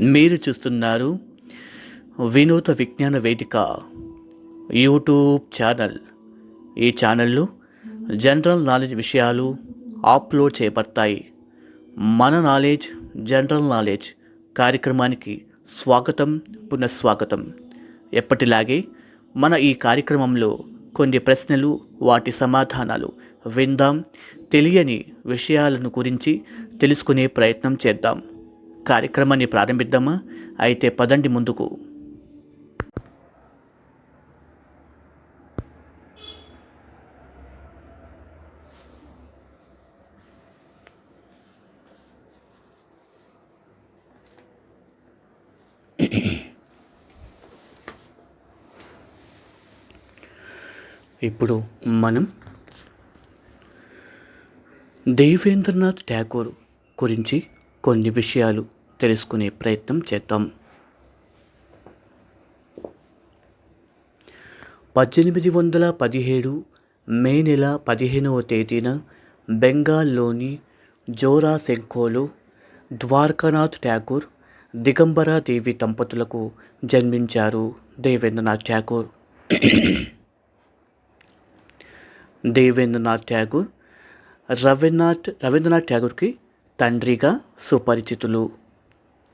మీరు చూస్తున్నారు వినూత విజ్ఞాన వేదిక యూట్యూబ్ ఛానల్. ఈ ఛానల్లో జనరల్ నాలెడ్జ్ విషయాలు అప్లోడ్ చేయబడతాయి మన నాలెడ్జ్ జనరల్ నాలెడ్జ్ కార్యక్రమానికి స్వాగతం పునఃస్వాగతం. ఎప్పటిలాగే మన ఈ కార్యక్రమంలో కొన్ని ప్రశ్నలు వాటి సమాధానాలు విందాం తెలియని విషయాలను గురించి తెలుసుకునే ప్రయత్నం చేద్దాం. కార్యక్రమాన్ని ప్రారంభిద్దామా? అయితే పదండి ముందుకు. ఇప్పుడు మనం దేవేంద్రనాథ్ ఠాగూర్ గురించి కొన్ని విషయాలు తెలుసుకునే ప్రయత్నం చేద్దాం. పద్దెనిమిది వందల పదిహేడు మే నెల పదిహేనవ తేదీన బెంగాల్లోని జోరాసెంకోలో ద్వారకానాథ్ ఠాగూర్ దిగంబరా దేవి దంపతులకు జన్మించారు దేవేంద్రనాథ్ ఠాగూర్ దేవేంద్రనాథ్ ఠాగూర్ రవీంద్రనాథ్ రవీంద్రనాథ్ ఠాగూర్కి తండ్రిగా సుపరిచితులు.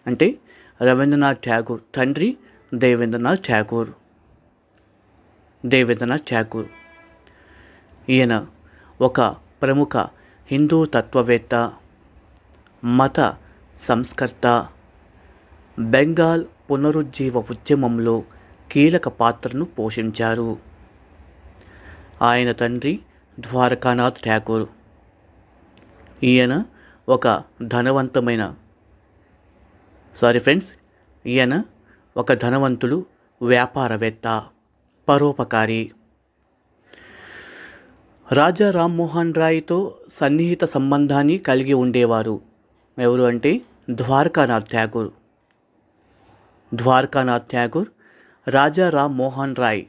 అంటే రవీంద్రనాథ్ ఠాగూర్ తండ్రి దేవేంద్రనాథ్ ఠాగూర్. దేవేంద్రనాథ్ ఠాగూర్. ఈయన ఒక ప్రముఖ హిందూ తత్వవేత్త మత సంస్కర్త బెంగాల్ పునరుజ్జీవ ఉద్యమంలో కీలక పాత్రను పోషించారు. ఆయన తండ్రి ద్వారకానాథ్ ఠాగూర్. ఈయన ఒక ధనవంతమైన సారీ ఫ్రెండ్స్ ఈయన ఒక ధనవంతుడు వ్యాపారవేత్త పరోపకారి. రాజా రామ్మోహన్ రాయ్తో సన్నిహిత సంబంధాన్ని కలిగి ఉండేవారు. ఎవరు అంటే ద్వారకానాథ్ ఠాగూర్ ద్వారకానాథ్ ఠాగూర్ రాజా రామ్మోహన్ రాయ్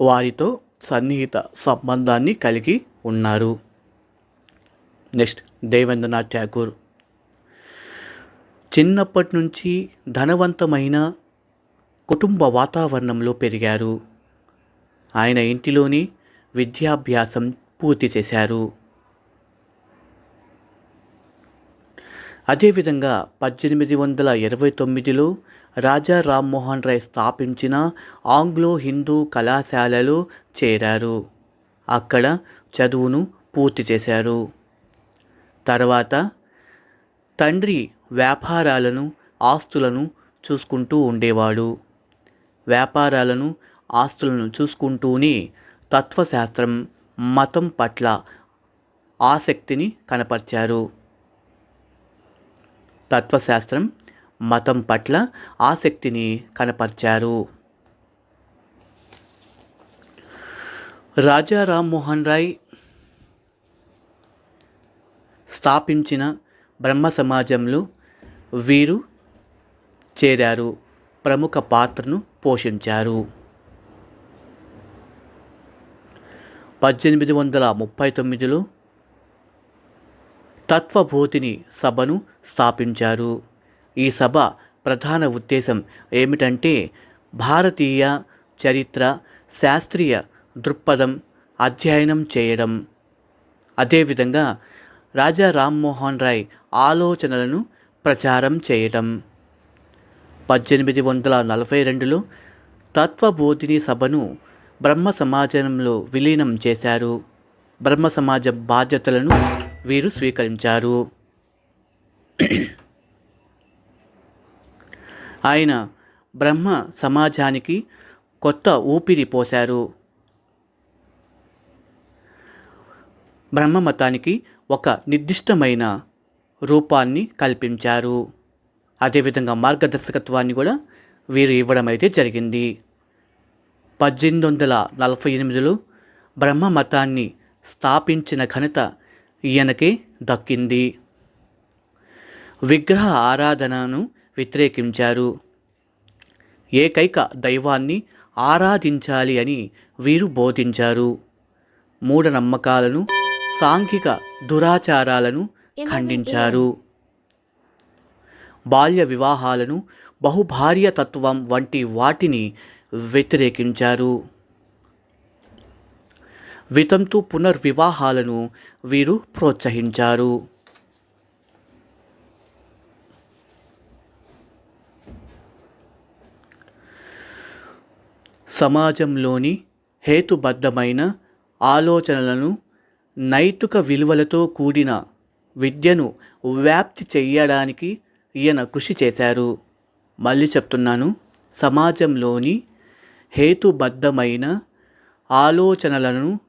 వారితో సన్నిహిత సంబంధాన్ని కలిగి ఉన్నారు. నెక్స్ట్ దేవేంద్రనాథ్ ఠాగూర్ చిన్నప్పటి నుంచి ధనవంతమైన కుటుంబ వాతావరణంలో పెరిగారు. ఆయన ఇంటిలోని విద్యాభ్యాసం పూర్తి చేశారు. అదేవిధంగా పద్దెనిమిది వందల ఇరవై తొమ్మిదిలో రాజా రామ్మోహన్ రాయ్ స్థాపించిన ఆంగ్లో హిందూ కళాశాలలో చేరారు. అక్కడ చదువును పూర్తి చేశారు. తర్వాత తండ్రి వ్యాపారాలను ఆస్తులను చూసుకుంటూ ఉండేవాడు. వ్యాపారాలను ఆస్తులను చూసుకుంటూనే తత్వశాస్త్రం మతం పట్ల ఆసక్తిని కనపరిచారు. తత్వశాస్త్రం మతం పట్ల ఆసక్తిని కనపరిచారు. రాజా రామ్మోహన్ రాయ్ స్థాపించిన బ్రహ్మ సమాజంలో వీరు చేరారు. ప్రముఖ పాత్రను పోషించారు. పద్దెనిమిది వందల ముప్పై తొమ్మిదిలో తత్వభూతిని సభను స్థాపించారు. ఈ సభ ప్రధాన ఉద్దేశం ఏమిటంటే భారతీయ చరిత్ర శాస్త్రీయ దృక్పథం అధ్యయనం చేయడం. అదేవిధంగా రాజా రామ్మోహన్ రాయ్ ఆలోచనలను ప్రచారం చేయడం పద్దెనిమిది వందల నలభై రెండులో తత్వబోధిని సభను బ్రహ్మ సమాజంలో విలీనం చేశారు. బ్రహ్మ సమాజ బాధ్యతలను వీరు స్వీకరించారు. ఆయన బ్రహ్మ సమాజానికి కొత్త ఊపిరి పోశారు. బ్రహ్మ మతానికి ఒక నిర్దిష్టమైన రూపాన్ని కల్పించారు. అదేవిధంగా మార్గదర్శకత్వాన్ని కూడా వీరు ఇవ్వడం అయితే జరిగింది. పద్దెనిమిది వందల నలభై ఎనిమిదిలో బ్రహ్మ మతాన్ని స్థాపించిన ఘనత ఈయనకే దక్కింది. విగ్రహ ఆరాధనను వ్యతిరేకించారు. ఏకైక దైవాన్ని ఆరాధించాలి అని వీరు బోధించారు. మూఢనమ్మకాలను సాంఘిక దురాచారాలను ఖండించారు. బాల్య వివాహాలను బహుభార్య తత్వం వంటి వాటిని వ్యతిరేకించారు. వితంతు పునర్వివాహాలను వీరు ప్రోత్సహించారు. సమాజంలోని హేతుబద్ధమైన ఆలోచనలను నైతిక విలువలతో కూడిన విద్యను వ్యాప్తి చేయడానికి ఈయన కృషి చేశారు. మళ్ళీ చెప్తున్నాను సమాజంలోని హేతుబద్ధమైన ఆలోచనలను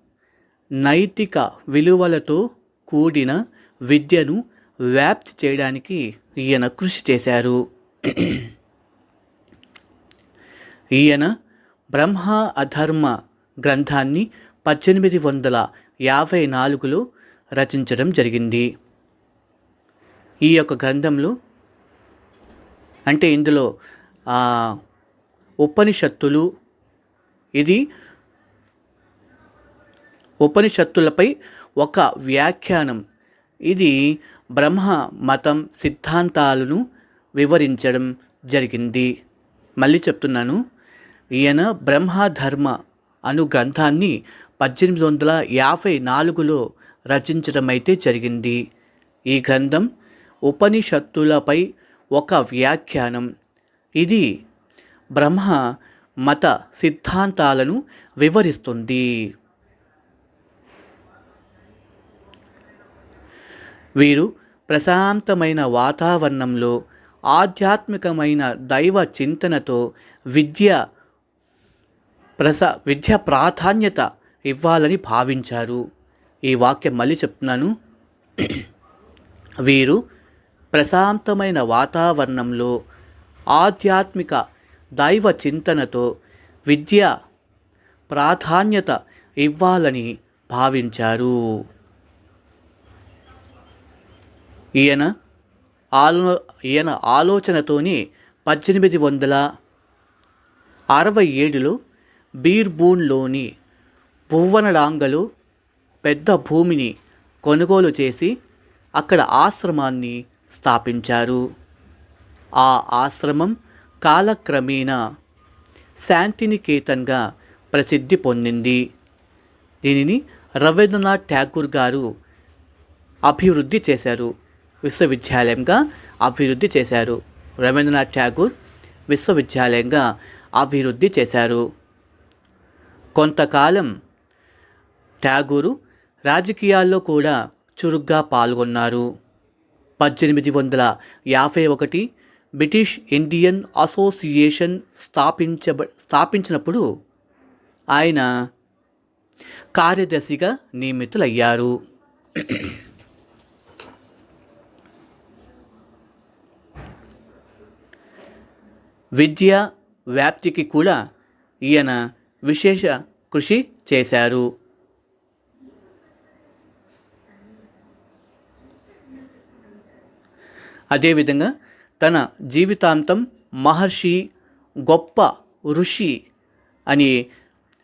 నైతిక విలువలతో కూడిన విద్యను వ్యాప్తి చేయడానికి ఈయన కృషి చేశారు. ఈయన బ్రహ్మ అధర్మ గ్రంథాన్ని పద్దెనిమిది వందల యాభై నాలుగులో రచించడం జరిగింది. ఈ యొక్క గ్రంథంలో అంటే ఇందులో ఉపనిషత్తులు ఇది ఉపనిషత్తులపై ఒక వ్యాఖ్యానం. ఇది బ్రహ్మ మతం సిద్ధాంతాలను వివరించడం జరిగింది. మళ్ళీ చెప్తున్నాను ఈయన బ్రహ్మధర్మ అను గ్రంథాన్ని పద్దెనిమిది వందల యాభై నాలుగులో రచించడం అయితే జరిగింది. ఈ గ్రంథం ఉపనిషత్తులపై ఒక వ్యాఖ్యానం. ఇది బ్రహ్మ మత సిద్ధాంతాలను వివరిస్తుంది. వీరు ప్రశాంతమైన వాతావరణంలో ఆధ్యాత్మికమైన దైవ చింతనతో విద్య ప్రస విద్య ప్రాధాన్యత ఇవ్వాలని భావించారు. ఈ వాక్యం మళ్ళీ చెప్తున్నాను. వీరు ప్రశాంతమైన వాతావరణంలో ఆధ్యాత్మిక దైవ చింతనతో విద్య ప్రాధాన్యత ఇవ్వాలని భావించారు. ఈయన ఆలో ఈయన ఆలోచనతోనే పద్దెనిమిది వందల అరవై ఏడులో బీర్బూన్లోని పువ్వనడాంగలో పెద్ద భూమిని కొనుగోలు చేసి అక్కడ ఆశ్రమాన్ని స్థాపించారు. ఆ ఆశ్రమం కాలక్రమేణా శాంతినికేతన్గా ప్రసిద్ధి పొందింది. దీనిని రవీంద్రనాథ్ ఠాగూర్ గారు అభివృద్ధి చేశారు. విశ్వవిద్యాలయంగా అభివృద్ధి చేశారు. రవీంద్రనాథ్ ఠాగూర్ విశ్వవిద్యాలయంగా అభివృద్ధి చేశారు. కొంతకాలం ఠాగూరు రాజకీయాల్లో కూడా చురుగ్గా పాల్గొన్నారు. పద్దెనిమిది వందల యాభై ఒకటి బ్రిటిష్ ఇండియన్ అసోసియేషన్ స్థాపించబ స్థాపించినప్పుడు ఆయన కార్యదర్శిగా నియమితులయ్యారు. విద్య వ్యాప్తికి కూడా ఈయన విశేష కృషి చేశారు. అదేవిధంగా తన జీవితాంతం మహర్షి గొప్ప ఋషి అనే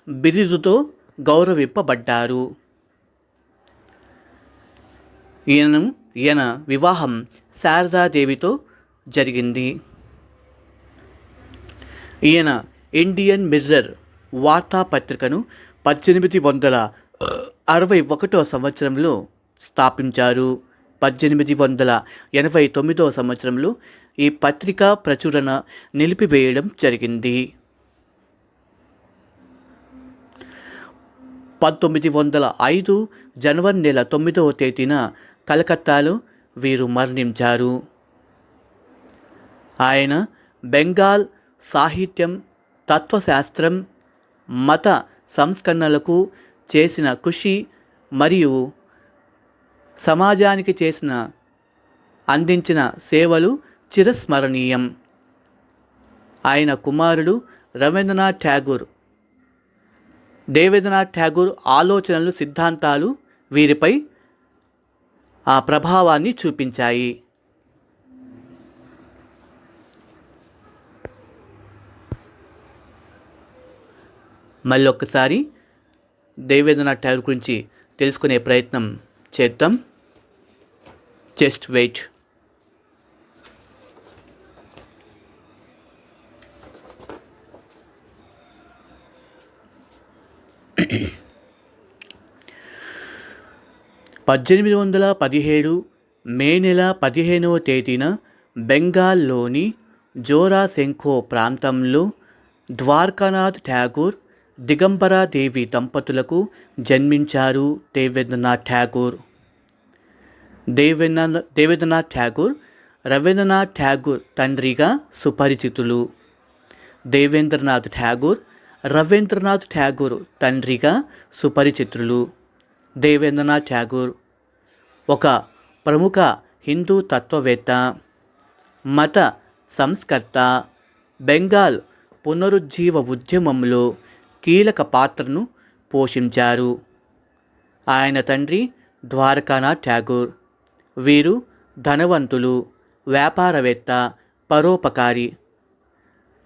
బిరుదుతో గౌరవింపబడ్డారు. ఈయన ఈయన వివాహం శారదాదేవితో జరిగింది. ఈయన ఇండియన్ మిర్రర్ వార్తాపత్రికను పద్దెనిమిది వందల అరవై ఒకటో సంవత్సరంలో స్థాపించారు. పద్దెనిమిది వందల ఎనభై తొమ్మిదో సంవత్సరంలో ఈ పత్రిక ప్రచురణ నిలిపివేయడం జరిగింది. పంతొమ్మిది వందల ఐదు జనవరి నెల తొమ్మిదవ తేదీన కలకత్తాలో వీరు మరణించారు. ఆయన బెంగాల్ సాహిత్యం తత్వశాస్త్రం మత సంస్కరణలకు చేసిన కృషి మరియు సమాజానికి చేసిన అందించిన సేవలు చిరస్మరణీయం. ఆయన కుమారుడు రవీంద్రనాథ్ ఠాగూర్. దేవేంద్రనాథ్ ఠాగూర్ ఆలోచనలు సిద్ధాంతాలు వీరిపై ఆ ప్రభావాన్ని చూపించాయి. మళ్ళొక్కసారి దేవేంద్రనాథ్ ఠాగూర్ గురించి తెలుసుకునే ప్రయత్నం చేద్దాం. just wait పద్దెనిమిది వందల పదిహేడు మే నెల పదిహేనవ తేదీన బెంగాల్లోని జోరాశెంఖో ప్రాంతంలో ద్వారకానాథ్ ఠాగూర్ దిగంబరాదేవి దంపతులకు జన్మించారు దేవేంద్రనాథ్ ఠాగూర్. దేవేంద్ర దేవేంద్రనాథ్ ఠాగూర్ రవీంద్రనాథ్ ఠాగూర్ తండ్రిగా సుపరిచితులు. దేవేంద్రనాథ్ ఠాగూర్ రవీంద్రనాథ్ ఠాగూర్ తండ్రిగా సుపరిచితులు. దేవేంద్రనాథ్ ఠాగూర్ ఒక ప్రముఖ హిందూ తత్వవేత్త మత సంస్కర్త బెంగాల్ పునరుజ్జీవ ఉద్యమంలో కీలక పాత్రను పోషించారు. ఆయన తండ్రి ద్వారకానాథ్ ఠాగూర్. వీరు ధనవంతులు వ్యాపారవేత్త పరోపకారి.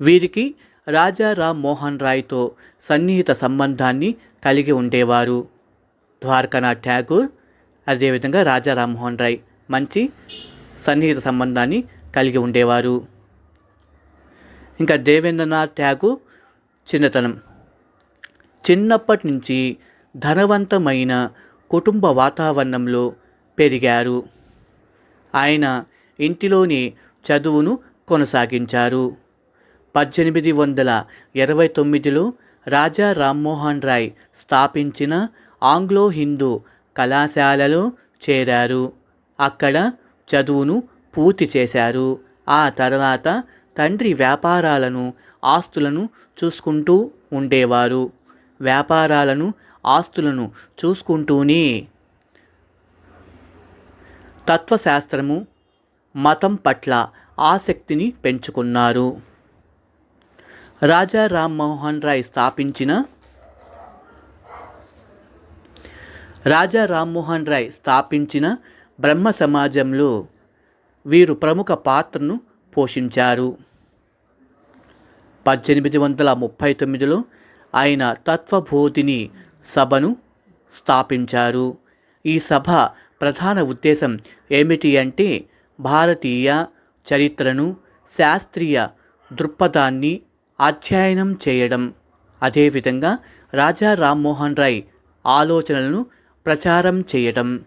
వీరికి రాజా రామ్ మోహన్ రాయ్తో సన్నిహిత సంబంధాన్ని కలిగి ఉండేవారు. ద్వారకానాథ్ ఠాగూర్ అదేవిధంగా రాజా రామ్మోహన్ రాయ్ మంచి సన్నిహిత సంబంధాన్ని కలిగి ఉండేవారు. ఇంకా దేవేంద్రనాథ్ ఠాగూర్ చిన్నతనం. చిన్నప్పటి నుంచి ధనవంతమైన కుటుంబ వాతావరణంలో పెరిగారు. ఆయన ఇంటిలోని చదువును కొనసాగించారు. పద్దెనిమిది వందల ఇరవై తొమ్మిదిలో రాజా రామ్మోహన్ రాయ్ స్థాపించిన ఆంగ్లో హిందూ కళాశాలలో చేరారు. అక్కడ చదువును పూర్తి చేశారు. ఆ తర్వాత తండ్రి వ్యాపారాలను ఆస్తులను చూసుకుంటూ ఉండేవారు. వ్యాపారాలను ఆస్తులను చూసుకుంటూనే తత్వశాస్త్రము మతం పట్ల ఆసక్తిని పెంచుకున్నారు. రాజా రామ్మోహన్ రాయ్ స్థాపించిన రాజా రామ్మోహన్ రాయ్ స్థాపించిన బ్రహ్మ సమాజంలో వీరు ప్రముఖ పాత్రను పోషించారు. పద్దెనిమిది వందల ముప్పై తొమ్మిదిలో ఆయన తత్వబోధిని సభను స్థాపించారు. ఈ సభ ప్రధాన ఉద్దేశం ఏమిటి అంటే భారతీయ చరిత్రను శాస్త్రీయ దృక్పథాన్ని అధ్యయనం చేయడం. అదేవిధంగా రాజా రామ్మోహన్ రాయ్ ఆలోచనలను ప్రచారం చేయడం.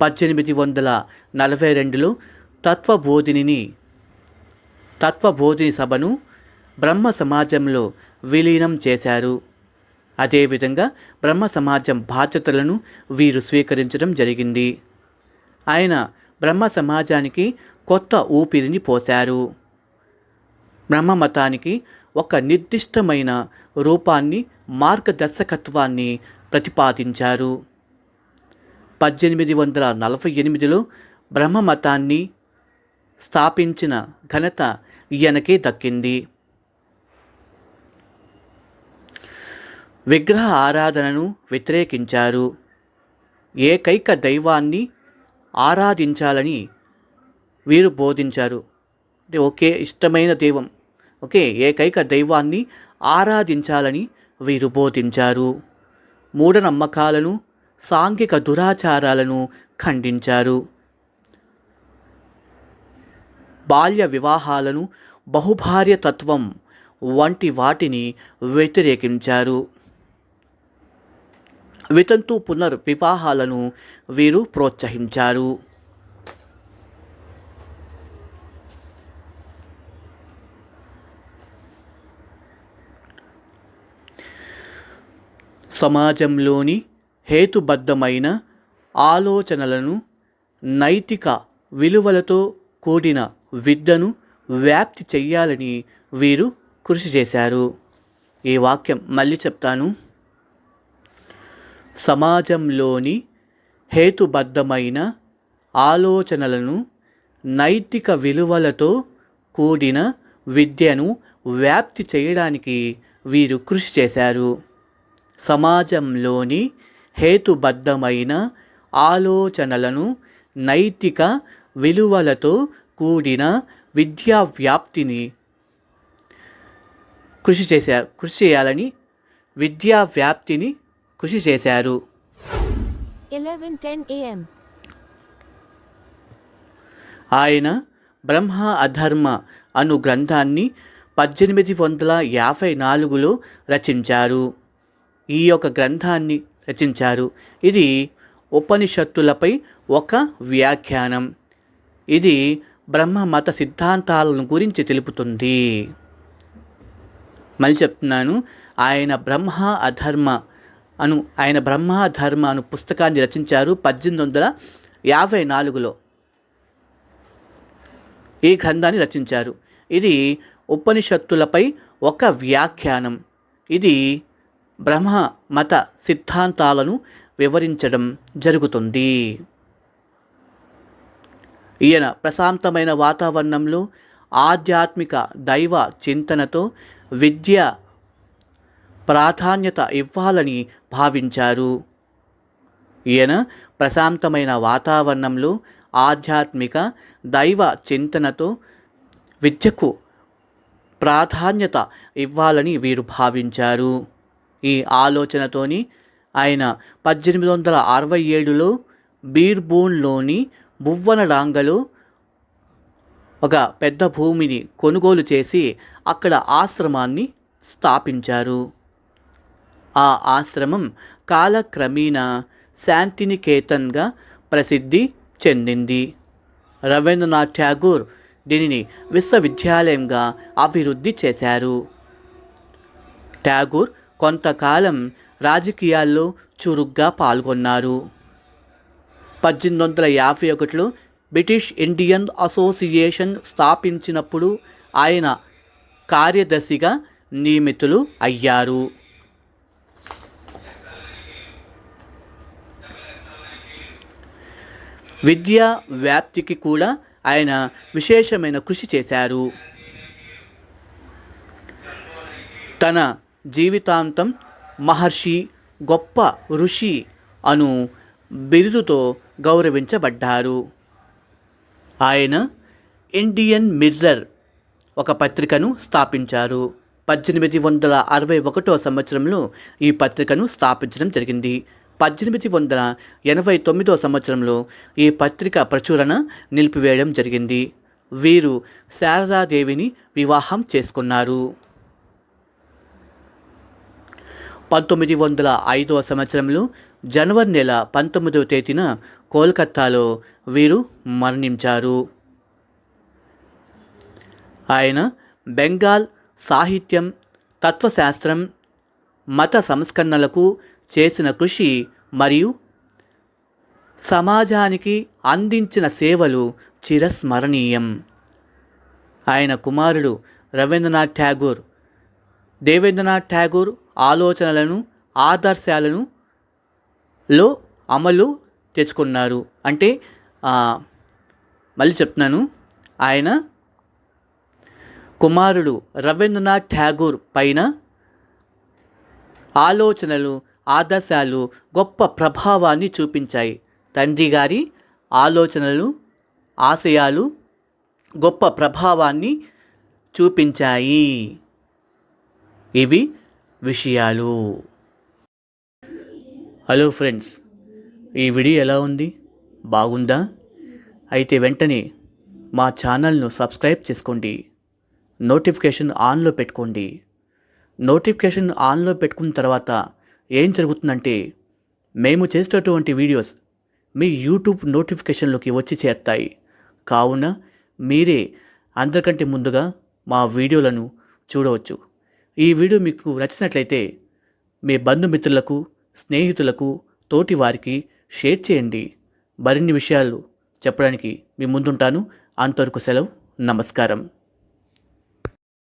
పద్దెనిమిది వందల నలభై రెండులో తత్వబోధిని తత్వబోధిని సభను బ్రహ్మ సమాజంలో విలీనం చేశారు. అదేవిధంగా బ్రహ్మ సమాజం బాధ్యతలను వీరు స్వీకరించడం జరిగింది. ఆయన బ్రహ్మ సమాజానికి కొత్త ఊపిరిని పోశారు. బ్రహ్మ మతానికి ఒక నిర్దిష్టమైన రూపాన్ని మార్గదర్శకత్వాన్ని ప్రతిపాదించారు. పద్దెనిమిది వందల నలభై ఎనిమిదిలో బ్రహ్మ మతాన్ని స్థాపించిన ఘనత ఈయనకే దక్కింది. విగ్రహ ఆరాధనను వ్యతిరేకించారు. ఏకైక దైవాన్ని ఆరాధించాలని వీరు బోధించారు. అంటే ఒకే ఇష్టమైన దైవం ఓకే ఏకైక దైవాన్ని ఆరాధించాలని వీరు బోధించారు. మూఢనమ్మకాలను సాంఘిక దురాచారాలను ఖండించారు. బాల్య వివాహాలను బహుభార్యతత్వం వంటి వాటిని వ్యతిరేకించారు. వితంతు పునర్వివాహాలను వీరు ప్రోత్సహించారు. సమాజంలోని హేతుబద్ధమైన ఆలోచనలను నైతిక విలువలతో కూడిన విద్యను వ్యాప్తి చెయ్యాలని వీరు కృషి చేశారు. ఈ వాక్యం మళ్ళీ చెప్తాను. సమాజంలోని హేతుబద్ధమైన ఆలోచనలను నైతిక విలువలతో కూడిన విద్యను వ్యాప్తి చేయడానికి వీరు కృషి చేశారు. సమాజంలోని హేతుబద్ధమైన ఆలోచనలను నైతిక విలువలతో కూడిన విద్యా వ్యాప్తిని కృషి చేశారు కృషి చేయాలని విద్యా వ్యాప్తిని కృషి చేశారు. 11:10 a.m. ఆయన బ్రహ్మ అధర్మ అను గ్రంథాన్ని పద్దెనిమిది వందల యాభై నాలుగులో రచించారు. ఈ యొక్క గ్రంథాన్ని రచించారు. ఇది ఉపనిషత్తులపై ఒక వ్యాఖ్యానం. ఇది బ్రహ్మ మత సిద్ధాంతాలను గురించి తెలుపుతుంది. మళ్ళీ చెప్తున్నాను ఆయన బ్రహ్మ అధర్మ అను ఆయన బ్రహ్మ ధర్మ అను పుస్తకాన్ని రచించారు పద్దెనిమిది వందల యాభై నాలుగులో. ఈ గ్రంథాన్ని రచించారు. ఇది ఉపనిషత్తులపై ఒక వ్యాఖ్యానం. ఇది బ్రహ్మ మత సిద్ధాంతాలను వివరించడం జరుగుతుంది. ఈయన ప్రశాంతమైన వాతావరణంలో ఆధ్యాత్మిక దైవ చింతనతో విద్య ప్రాధాన్యత ఇవ్వాలని భావించారు. ఈయన ప్రశాంతమైన వాతావరణంలో ఆధ్యాత్మిక దైవ చింతనతో విద్యకు ప్రాధాన్యత ఇవ్వాలని వీరు భావించారు. ఈ ఆలోచనతోని ఆయన పద్దెనిమిది వందల అరవై ఏడులో బీర్బూన్లోని బువ్వనడాంగలో ఒక పెద్ద భూమిని కొనుగోలు చేసి అక్కడ ఆశ్రమాన్ని స్థాపించారు. ఆ ఆశ్రమం కాలక్రమేణా శాంతినికేతన్గా ప్రసిద్ధి చెందింది. రవీంద్రనాథ్ ఠాగూర్ దీనిని విశ్వవిద్యాలయంగా అభివృద్ధి చేశారు. ఠాగూర్ కొంతకాలం రాజకీయాల్లో చురుగ్గా పాల్గొన్నారు. పద్దెనిమిది వందల యాభై ఒకటిలో బ్రిటిష్ ఇండియన్ అసోసియేషన్ స్థాపించినప్పుడు ఆయన కార్యదర్శిగా నియమితులు అయ్యారు. విద్యా వ్యాప్తికి కూడా ఆయన విశేషమైన కృషి చేశారు. తన జీవితాంతం మహర్షి గొప్ప ఋషి అను బిరుదుతో గౌరవించబడ్డారు. ఆయన ఇండియన్ మిర్రర్ ఒక పత్రికను స్థాపించారు. పద్దెనిమిది వందల అరవై ఒకటో సంవత్సరంలో ఈ పత్రికను స్థాపించడం జరిగింది. పద్దెనిమిది వందల ఎనభై తొమ్మిదో సంవత్సరంలో ఈ పత్రిక ప్రచురణ నిలిపివేయడం జరిగింది. వీరు శారదాదేవిని వివాహం చేసుకున్నారు. పంతొమ్మిది వందల ఐదవ సంవత్సరంలో జనవరి నెల పంతొమ్మిదవ తేదీన కోల్కత్తాలో వీరు మరణించారు. ఆయన బెంగాల్ సాహిత్యం తత్వశాస్త్రం మత సంస్కరణలకు చేసిన కృషి మరియు సమాజానికి అందించిన సేవలు చిరస్మరణీయం. ఆయన కుమారుడు రవీంద్రనాథ్ ఠాగూర్. దేవేంద్రనాథ్ ఠాగూర్ ఆలోచనలను ఆదర్శాలను లో అమలు తెచ్చుకున్నారు. అంటే మళ్ళీ చెప్తున్నాను. ఆయన కుమారుడు రవీంద్రనాథ్ ఠాగూర్ పైన ఆలోచనలు ఆదర్శాలు గొప్ప ప్రభావాన్ని చూపించాయి. తండ్రి గారి ఆలోచనలు ఆశయాలు గొప్ప ప్రభావాన్ని చూపించాయి. ఇవి విషయాలు. హలో ఫ్రెండ్స్ ఈ వీడియో ఎలా ఉంది? బాగుందా? అయితే వెంటనే మా ఛానల్ను సబ్స్క్రైబ్ చేసుకోండి. నోటిఫికేషన్ ఆన్లో పెట్టుకోండి. నోటిఫికేషన్ ఆన్లో పెట్టుకున్న తర్వాత ఏం జరుగుతుందంటే మేము చేసేటటువంటి వీడియోస్ మీ యూట్యూబ్ నోటిఫికేషన్లోకి వచ్చి చేరుతాయి. కావున మీరే అందరికంటే ముందుగా మా వీడియోలను చూడవచ్చు. ఈ వీడియో మీకు నచ్చినట్లయితే మీ బంధుమిత్రులకు స్నేహితులకు తోటి వారికి షేర్ చేయండి. మరిన్ని విషయాలు చెప్పడానికి మీ ముందుంటాను. అంతవరకు సెలవు. నమస్కారం.